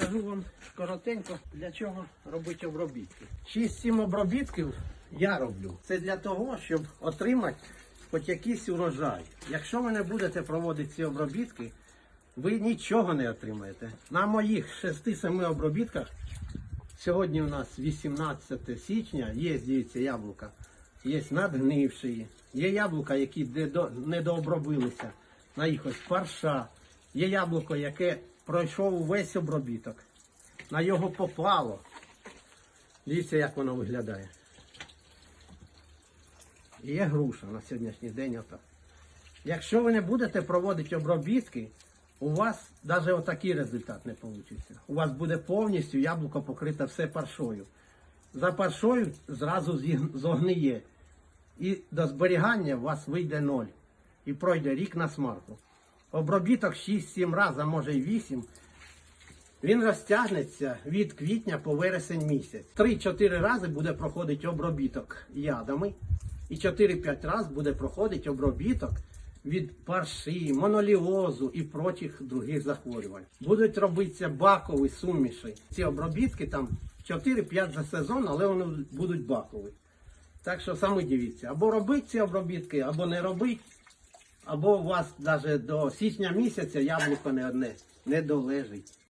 Покажу вам коротенько, для чого робити обробітки. 6-7 обробітків я роблю. Це для того, щоб отримати хоч якийсь урожай. Якщо ви не будете проводити ці обробітки, ви нічого не отримаєте. На моїх 6-7 обробітках, сьогодні у нас 18 січня, є, дивіться, яблука, є надгнивші, є яблука, які недо- недообробилися, на їх парша, є яблуко, яке пройшов весь обробіток, на його попало. Дивіться, як воно виглядає. І Є груша на сьогоднішній день отак. Якщо ви не будете проводити обробітки, у вас навіть отакий результат не вийде. У вас буде повністю яблуко покрите все паршою. За паршою зразу зогниє. І до зберігання у вас вийде ноль. І пройде рік на смарку. Обробіток 6-7 разів, а може й 8. Він розтягнеться від квітня по вересень місяць. 3-4 рази буде проходити обробіток ядами. І 4-5 разів буде проходити обробіток від парші, моноліозу і прочих других захворювань. Будуть робитися бакові суміші. Ці обробітки там 4-5 за сезон, але вони будуть бакові. Так що саме дивіться, або робити ці обробітки, або не робити, або у вас навіть до січня місяця яблуко не одне не долежить.